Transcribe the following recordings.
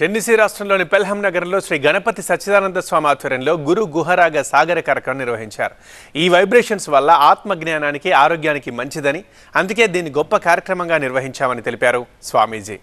Tennessee రాష్ట్రంలోని పెల్హం నగరంలో శ్రీ గణపతి సచ్చిదానంద స్వామి ఆధ్వర్యంలో గురు గుహరాగ సాగర కార్యక్రమం నిర్వహించారు. ఈ వైబ్రేషన్స్ వల్ల ఆత్మజ్ఞానానికి ఆరోగ్యానికి మంచిదని అందుకే దీన్ని గొప్ప కార్యక్రమంగా నిర్వహించామని తెలిపారు స్వామీజీ.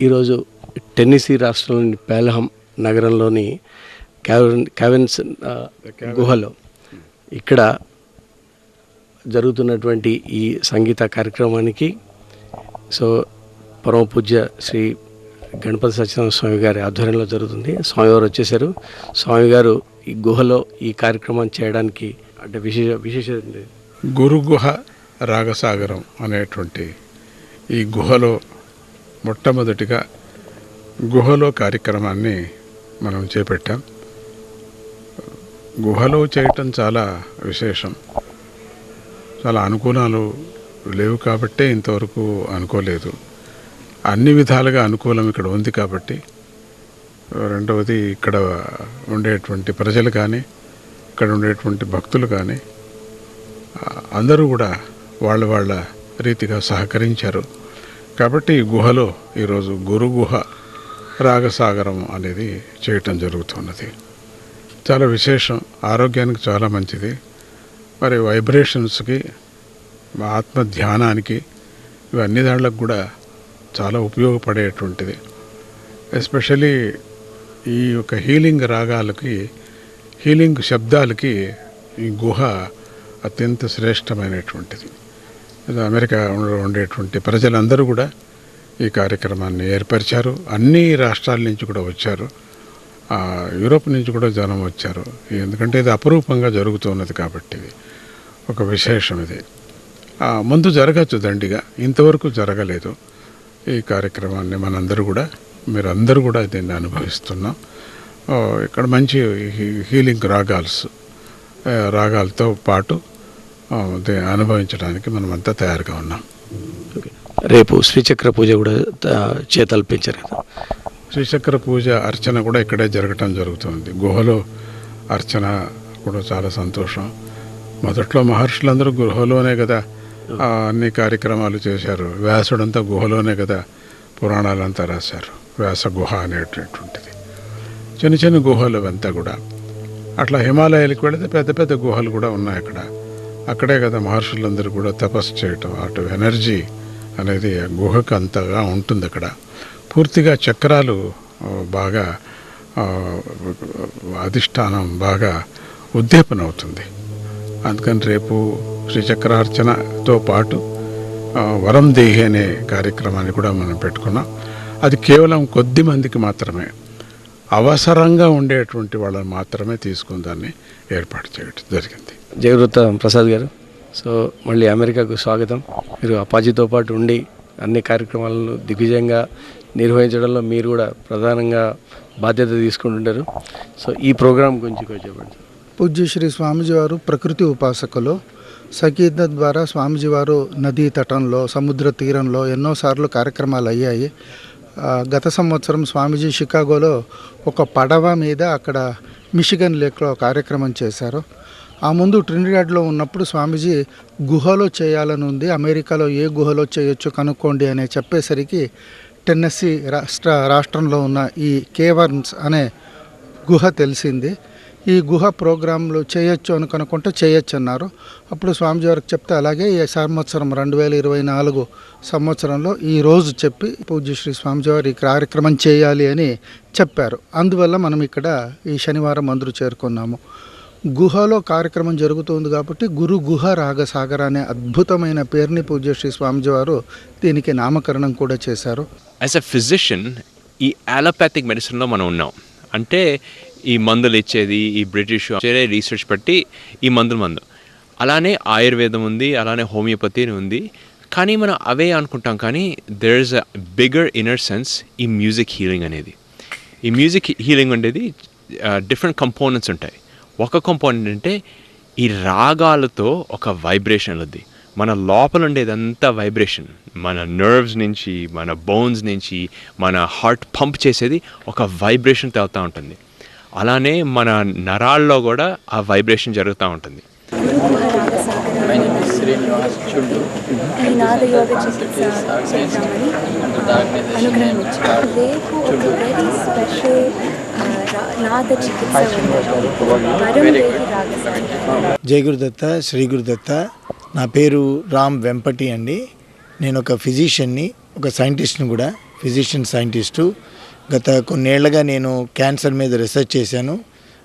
ఈరోజు టెన్నిసీ రాష్ట్రంలోని పేలహం నగరంలోని క్యావెన్ క్యావెన్స్ గుహలో ఇక్కడ జరుగుతున్నటువంటి ఈ సంగీత కార్యక్రమానికి సో పరమ పూజ్య శ్రీ గణపతి సత్యనారాయణ స్వామి గారి ఆధ్వర్యంలో జరుగుతుంది. స్వామివారు వచ్చేసారు స్వామిగారు ఈ గుహలో ఈ కార్యక్రమం చేయడానికి అంటే విశేష విశేషత ఏంటి? గురుగుహ రాగసాగరం అనేటువంటి ఈ గుహలో మొట్టమొదటిగా గుహలో కార్యక్రమాన్ని మనం చేపట్టాం. గుహలో చేయటం చాలా విశేషం. చాలా అనుకూలాలు లేవు కాబట్టే ఇంతవరకు అనుకోలేదు. అన్ని విధాలుగా అనుకూలం ఇక్కడ ఉంది కాబట్టి రెండవది ఇక్కడ ఉండేటువంటి ప్రజలు కానీ ఇక్కడ ఉండేటువంటి భక్తులు కానీ అందరూ కూడా వాళ్ళ వాళ్ళ రీతిగా సహకరించారు. కాబట్టి ఈ గుహలో ఈరోజు గురు గుహ రాగసాగరం అనేది చేయటం జరుగుతున్నది. చాలా విశేషం. ఆరోగ్యానికి చాలా మంచిది. మరి వైబ్రేషన్స్కి ఆత్మ ధ్యానానికి ఇవన్నీ దాంట్లకు కూడా చాలా ఉపయోగపడేటువంటిది. ఎస్పెషలీ ఈ యొక్క హీలింగ్ రాగాలకి హీలింగ్ శబ్దాలకి ఈ గుహ అత్యంత శ్రేష్టమైనటువంటిది. అమెరికా ఉండేటువంటి ప్రజలందరూ కూడా ఈ కార్యక్రమాన్ని ఏర్పరిచారు. అన్ని రాష్ట్రాల నుంచి కూడా వచ్చారు. యూరోప్ నుంచి కూడా జనం వచ్చారు. ఎందుకంటే ఇది అపురూపంగా జరుగుతున్నది కాబట్టి ఒక విశేషం ఇది. ముందు జరగచ్చు దండిగా. ఇంతవరకు జరగలేదు. ఈ కార్యక్రమాన్ని మనందరూ కూడా మీరందరూ కూడా దీన్ని అనుభవిస్తున్నాం. ఇక్కడ మంచి హీ- హీలింగ్ రాగాల్స్ రాగాలతో పాటు అనుభవించడానికి మనమంతా తయారుగా ఉన్నాం. రేపు శ్రీచక్ర పూజ కూడా చేతల్పించారు కదా. శ్రీచక్ర పూజ అర్చన కూడా ఇక్కడే జరగటం జరుగుతుంది. గుహలో అర్చన కూడా చాలా సంతోషం. మొదట్లో మహర్షులందరూ గుహలోనే కదా అన్ని కార్యక్రమాలు చేశారు. వ్యాసుడంతా గుహలోనే కదా పురాణాలంతా రాశారు. వ్యాస గుహ అనేటటువంటిది. చిన్న చిన్న గుహలు అంతా కూడా. అట్లా హిమాలయాలకు వెళితే పెద్ద పెద్ద గుహలు కూడా ఉన్నాయి అక్కడ. అక్కడే కదా మహర్షులందరూ కూడా తపస్సు చేయటం అటు ఎనర్జీ అనేది గుహకు అంతగా ఉంటుంది అక్కడ. పూర్తిగా చక్రాలు బాగా అధిష్టానం బాగా ఉద్దీపన అవుతుంది. అందుకని రేపు శ్రీచక్రార్చనతో పాటు వరం దేహి అనే కార్యక్రమాన్ని కూడా మనం పెట్టుకున్నాం. అది కేవలం కొద్ది మందికి మాత్రమే అవసరంగా ఉండేటువంటి వాళ్ళని మాత్రమే తీసుకుందాన్ని ఏర్పాటు చేయడం జరిగింది. జయవృత ప్రసాద్ గారు. సో మళ్ళీ అమెరికాకు స్వాగతం. మీరు అపాజీతో పాటు ఉండి అన్ని కార్యక్రమాలను దిగ్విజయంగా నిర్వహించడంలో మీరు కూడా ప్రధానంగా బాధ్యత తీసుకుంటుంటారు. సో ఈ ప్రోగ్రాం గురించి చెప్పండి పూజ్య శ్రీ స్వామిజీ వారు ప్రకృతి ఉపాసకులు. సంగీతం ద్వారా స్వామిజీ వారు నదీ తటంలో సముద్ర తీరంలో ఎన్నోసార్లు కార్యక్రమాలు అయ్యాయి. గత సంవత్సరం స్వామీజీ షికాగోలో ఒక పడవ మీద అక్కడ మిషిగన్ లేక్లో కార్యక్రమం చేశారు. ఆ ముందు ట్రినిడాడ్లో ఉన్నప్పుడు స్వామీజీ గుహలో చేయాలని ఉంది. అమెరికాలో ఏ గుహలో చేయొచ్చు కనుక్కోండి అని చెప్పేసరికి టెన్నెస్సీ రాష్ట్ర రాష్ట్రంలో ఉన్న ఈ కేవర్న్స్ అనే గుహ తెలిసింది. ఈ గుహ ప్రోగ్రాంలు చేయొచ్చు అని కనుక్కుంటే చేయొచ్చు అన్నారు అప్పుడు స్వామిజీ వారికి చెప్తే అలాగే ఈ సంవత్సరం రెండు వేల ఇరవై నాలుగు సంవత్సరంలో ఈ రోజు చెప్పి పూజ్య శ్రీ స్వామిజీ వారు ఈ కార్యక్రమం చేయాలి అని చెప్పారు. అందువల్ల మనం ఇక్కడ ఈ శనివారం అందరూ చేరుకున్నాము. గుహలో కార్యక్రమం జరుగుతుంది కాబట్టి గురు గుహ రాగసాగర్ అనే అద్భుతమైన పేరుని పూజ్య శ్రీ స్వామిజీ వారు దీనికి నామకరణం కూడా చేశారు. యాజ్ అ ఫిజిషియన్ ఈ అలోపాథిక్ మెడిసిన్లో మనం ఉన్నాం. అంటే ఈ మందులు ఇచ్చేది ఈ బ్రిటిష్ చేరే రీసెర్చ్ బట్టి ఈ మందులు మందు. అలానే ఆయుర్వేదం ఉంది అలానే హోమియోపతి ఉంది. కానీ మనం అవే అనుకుంటాం కానీ there is a bigger inner sense ఈ మ్యూజిక్ హీలింగ్ అనేది. ఈ మ్యూజిక్ హీలింగ్ ఉండేది డిఫరెంట్ కంపోనెంట్స్ ఉంటాయి. ఒక కంపోనెంట్ అంటే ఈ రాగాలతో ఒక వైబ్రేషన్ ఉంది మన లోపల ఉండేదంతా వైబ్రేషన్ మన నర్వ్స్ నుంచి మన బోన్స్ నుంచి మన హార్ట్ పంప్ చేసేది ఒక వైబ్రేషన్ తేలుతూ ఉంటుంది. అలానే మన నరాల్లో కూడా ఆ వైబ్రేషన్ జరుగుతూ ఉంటుంది. రాగసాగరం జై గురుదత్త శ్రీ గురుదత్త. నా పేరు రామ్ వెంపటి అండి. నేను ఒక ఫిజిషియన్ని ఒక సైంటిస్ట్ని కూడా ఫిజిషియన్ సైంటిస్టు. గత కొన్నేళ్ళుగా నేను క్యాన్సర్ మీద రీసెర్చ్ చేశాను.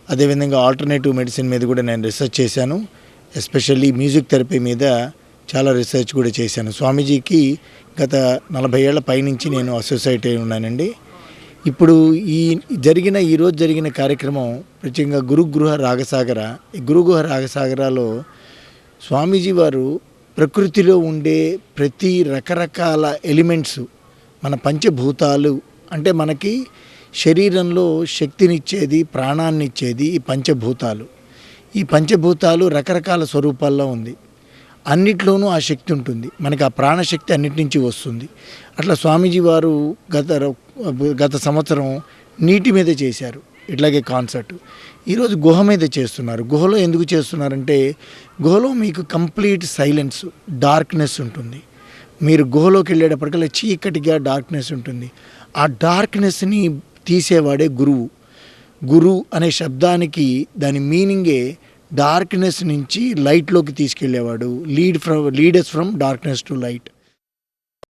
అదేవిధంగా ఆల్టర్నేటివ్ మెడిసిన్ మీద కూడా నేను రీసెర్చ్ చేశాను. ఎస్పెషల్లీ మ్యూజిక్ థెరపీ మీద చాలా రీసెర్చ్ కూడా చేశాను. స్వామీజీకి గత నలభై ఏళ్ళ పైనుంచి నేను అసోసియేట్ అయి ఉన్నానండి. ఇప్పుడు ఈ జరిగిన ఈరోజు జరిగిన కార్యక్రమం ప్రత్యేకంగా గురుగృహ రాగసాగర. ఈ గురుగృహ రాగసాగరాలో స్వామీజీ వారు ప్రకృతిలో ఉండే ప్రతి రకరకాల ఎలిమెంట్స్ మన పంచభూతాలు అంటే మనకి శరీరంలో శక్తినిచ్చేది ప్రాణాన్నిచ్చేది ఈ పంచభూతాలు. ఈ పంచభూతాలు రకరకాల స్వరూపాల్లో ఉంది. అన్నిట్లోనూ ఆ శక్తి ఉంటుంది. మనకి ఆ ప్రాణశక్తి అన్నిటి నుంచి వస్తుంది. అట్లా స్వామీజీ వారు గత గత సంవత్సరం నీటి మీద చేశారు. ఇట్లాగే కాన్సర్ట్ ఈరోజు గుహ మీద చేస్తున్నారు. గుహలో ఎందుకు చేస్తున్నారంటే గుహలో మీకు కంప్లీట్ సైలెన్స్ డార్క్నెస్ ఉంటుంది. మీరు గుహలోకి వెళ్ళేటప్పటికల్లా చీకటిగా డార్క్నెస్ ఉంటుంది. ఆ డార్క్నెస్ని తీసేవాడే గురువు. గురు అనే శబ్దానికి దాని మీనింగే డార్క్నెస్ నుంచి లైట్లోకి తీసుకెళ్ళేవాడు lead from leaders from darkness to light